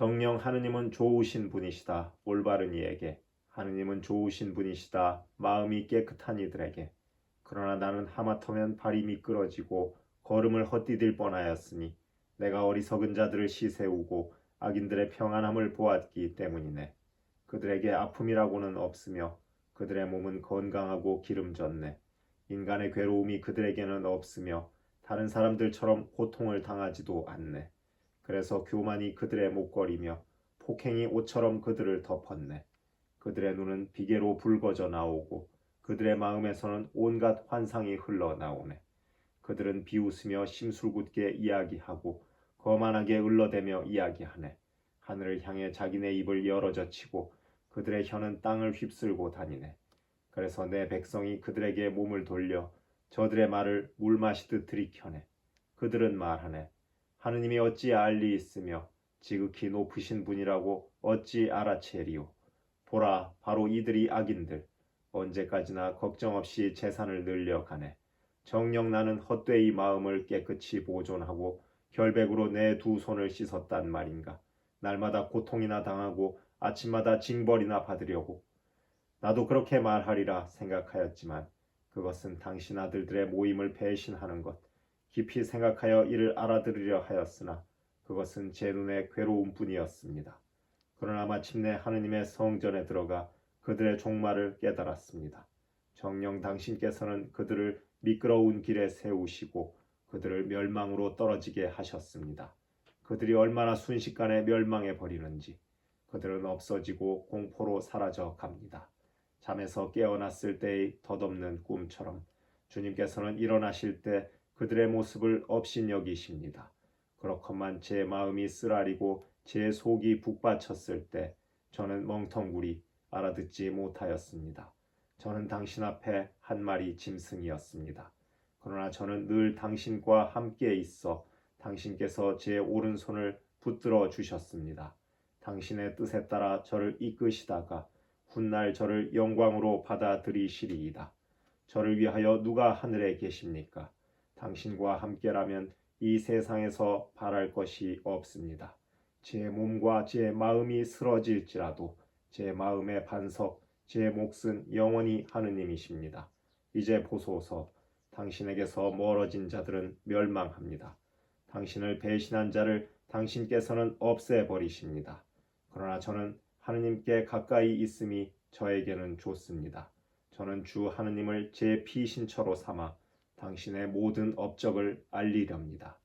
정령 하느님은 좋으신 분이시다. 올바른 이에게 하느님은 좋으신 분이시다. 마음이 깨끗한 이들에게 그러나 나는 하마터면 발이 미끄러지고 걸음을 헛디딜 뻔하였으니 내가 어리석은 자들을 시세우고 악인들의 평안함을 보았기 때문이네. 그들에게 아픔이라고는 없으며 그들의 몸은 건강하고 기름졌네. 인간의 괴로움이 그들에게는 없으며 다른 사람들처럼 고통을 당하지도 않네. 그래서 교만이 그들의 목걸이며 폭행이 옷처럼 그들을 덮었네. 그들의 눈은 비계로 붉어져 나오고 그들의 마음에서는 온갖 환상이 흘러나오네. 그들은 비웃으며 심술궂게 이야기하고 거만하게 을러대며 이야기하네. 하늘을 향해 자기네 입을 열어젖히고 그들의 혀는 땅을 휩쓸고 다니네. 그래서 내 백성이 그들에게 몸을 돌려 저들의 말을 물 마시듯 들이켜네. 그들은 말하네. 하느님이 어찌 알리 있으며 지극히 높으신 분이라고 어찌 알아채리요. 보라 바로 이들이 악인들 언제까지나 걱정 없이 재산을 늘려가네. 정녕 나는 헛되이 마음을 깨끗이 보존하고 결백으로 내 두 손을 씻었단 말인가. 날마다 고통이나 당하고 아침마다 징벌이나 받으려고. 나도 그렇게 말하리라 생각하였지만 그것은 당신 아들들의 모임을 배신하는 것. 깊이 생각하여 이를 알아들으려 하였으나 그것은 제 눈에 괴로움 뿐이었습니다. 그러나 마침내 하느님의 성전에 들어가 그들의 종말을 깨달았습니다. 정령 당신께서는 그들을 미끄러운 길에 세우시고 그들을 멸망으로 떨어지게 하셨습니다. 그들이 얼마나 순식간에 멸망해 버리는지 그들은 없어지고 공포로 사라져 갑니다. 잠에서 깨어났을 때의 덧없는 꿈처럼 주님께서는 일어나실 때 그들의 모습을 업신여기십니다. 그렇건만 제 마음이 쓰라리고 제 속이 북받쳤을 때 저는 멍텅구리 알아듣지 못하였습니다. 저는 당신 앞에 한 마리 짐승이었습니다. 그러나 저는 늘 당신과 함께 있어 당신께서 제 오른손을 붙들어 주셨습니다. 당신의 뜻에 따라 저를 이끄시다가 훗날 저를 영광으로 받아들이시리이다. 저를 위하여 누가 하늘에 계십니까? 당신과 함께라면 이 세상에서 바랄 것이 없습니다. 제 몸과 제 마음이 쓰러질지라도 제 마음의 반석, 제 몫은 영원히 하느님이십니다. 이제 보소서 당신에게서 멀어진 자들은 멸망합니다. 당신을 배신한 자를 당신께서는 없애버리십니다. 그러나 저는 하느님께 가까이 있음이 저에게는 좋습니다. 저는 주 하느님을 제 피신처로 삼아 당신의 모든 업적을 알리렵니다.